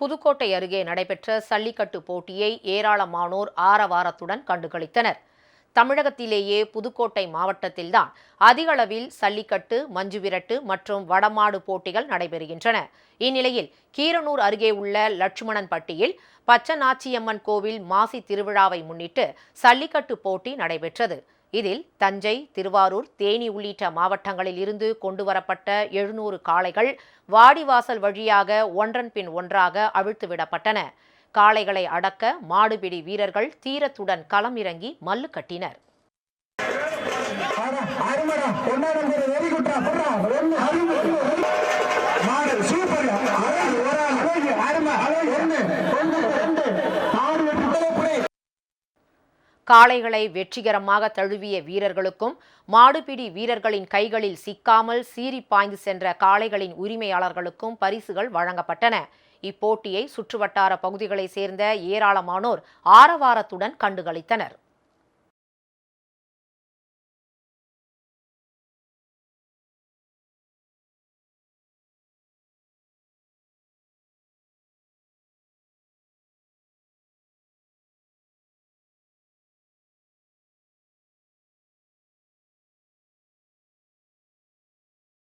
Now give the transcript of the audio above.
புதுக்கோட்டை அருகே நடைபெற்ற சல்லிக்கட்டு போட்டியை ஏராளமானோர் ஆரவாரத்துடன் கண்டுகளித்தனர். தமிழகத்திலேயே புதுக்கோட்டை மாவட்டத்தில்தான் அதிகளவில் சல்லிக்கட்டு மஞ்சுவிரட்டு மற்றும் வடமாடு போட்டிகள் நடைபெறுகின்றன. இந்நிலையில் கீரனூர் அருகே உள்ள லட்சுமணன்பட்டியில் பச்சநாச்சியம்மன் கோவில் மாசி திருவிழாவை முன்னிட்டு சல்லிக்கட்டு போட்டி நடைபெற்றது. இதில் தஞ்சை திருவாரூர் தேனி உள்ளிட்ட மாவட்டங்களில் இருந்து கொண்டுவரப்பட்ட எழுநூறு காளைகள் வாடிவாசல் வழியாக ஒன்றன் பின் ஒன்றாக அவிழ்த்துவிடப்பட்டன. காளைகளை அடக்க மாடுபிடி வீரர்கள் தீரத்துடன் களம் இறங்கி மல்லு கட்டினர். காளைகளை வெற்றிகரமாக தழுவிய வீரர்களுக்கும் மாடுபிடி வீரர்களின் கைகளில் சிக்காமல் சீறி பாய்ந்து சென்ற காளைகளின் உரிமையாளர்களுக்கும் பரிசுகள் வழங்கப்பட்டன. இப்போட்டியை சுற்றுவட்டார பகுதிகளைச் சேர்ந்த ஏராளமானோர் ஆரவாரத்துடன் கண்டுகளித்தனர்.